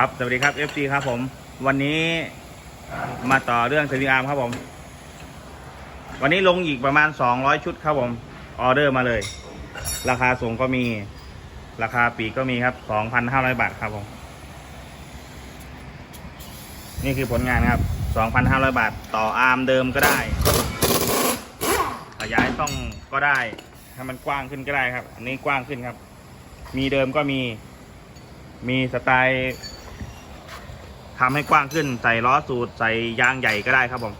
ครับ สวัสดีครับ FC ครับผม วันนี้มาต่อเรื่องสวิงอาร์มครับผม วันนี้ลงอีกประมาณ 200 ชุดครับผม ออเดอร์มาเลย ราคาส่งก็มี ราคาปีกก็มีครับ 2,500 บาทครับผม นี่คือผลงานครับ 2,500 บาท ต่ออาร์มเดิมก็ได้ ขยายต้องก็ได้ให้มันกว้างขึ้นก็ได้ครับ อันนี้กว้างขึ้นครับ มีเดิมก็มีมีสไตล์ ทำให้กว้างขึ้นใส่ล้อสูตรใส่ยางใหญ่ก็ได้ครับผม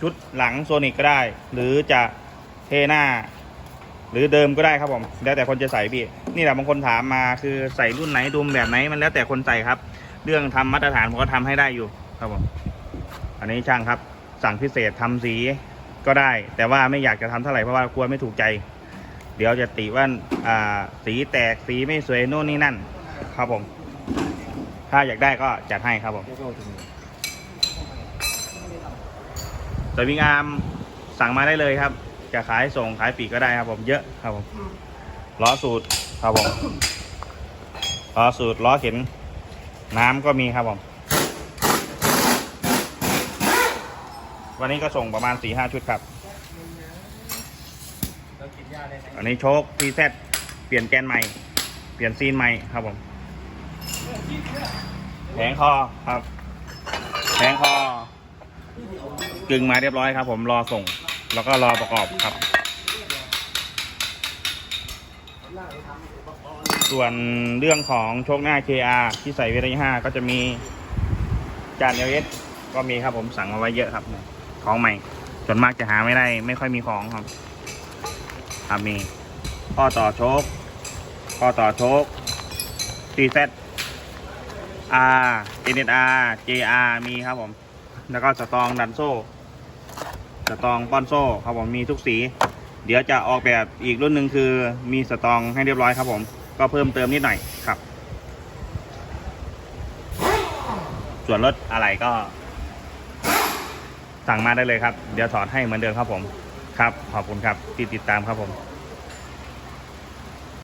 ชุดหลังโซนิกก็ได้ หรือจะเทหน้า หรือเดิมก็ได้ครับผม แล้วแต่คนจะใส่พี่ นี่แหละบางคนถามมาคือใส่รุ่นไหนดุมแบบไหนมันแล้วแต่คนใส่ครับ เรื่องทำมาตรฐานผมก็ทำให้ได้อยู่ครับผม อันนี้ช่างครับ สั่งพิเศษทำสีก็ได้ แต่ว่าไม่อยากจะทำเท่าไหร่เพราะว่ากลัวไม่ถูกใจ เดี๋ยวจะติว่าสีแตกสีไม่สวยโน่นนี่นั่น ครับผม ถ้าอยากได้ก็จัดให้ครับผมสวิงอาร์มสั่งมาได้เลยครับ จะขายส่งขายปลีกก็ได้ครับ ผมเยอะครับผมล้อสูตรครับผมล้อสูตรล้อเข็นน้ำก็มีครับผม วันนี้ก็ส่งประมาณสี่ห้าชุดครับ อันนี้โชคพีเซเปลี่ยนแกนใหม่ เปลี่ยนซีนใหม่ครับผม แผงคอครับ แผงคอกึ่งมาเรียบร้อยครับ ผมรอส่ง แล้วก็รอประกอบครับ ส่วนเรื่องของโชคหน้า KR ที่ใส่เวลา5ก็จะมีจานเอสก็มีครับผมสั่งมาไว้เยอะครับของใหม่ส่วนมากจะหาไม่ได้ ไม่ค่อยมีของครับครับมีข้อต่อโชคข้อต่อโชค CZ R NSR JR มีครับผม แล้วก็สตองดันโซ่สตองป้อนโซ่ครับผมมีทุกสี เดี๋ยวจะออกแบบอีกรุ่นหนึ่งคือมีสตองให้เรียบร้อยครับผม ก็เพิ่มเติมนิดหน่อยครับ ส่วนรถอะไรก็ สั่งมาได้เลยครับ เดี๋ยวถอดให้เหมือนเดิมครับผม ครับ ขอบคุณครับที่ติดตามครับผม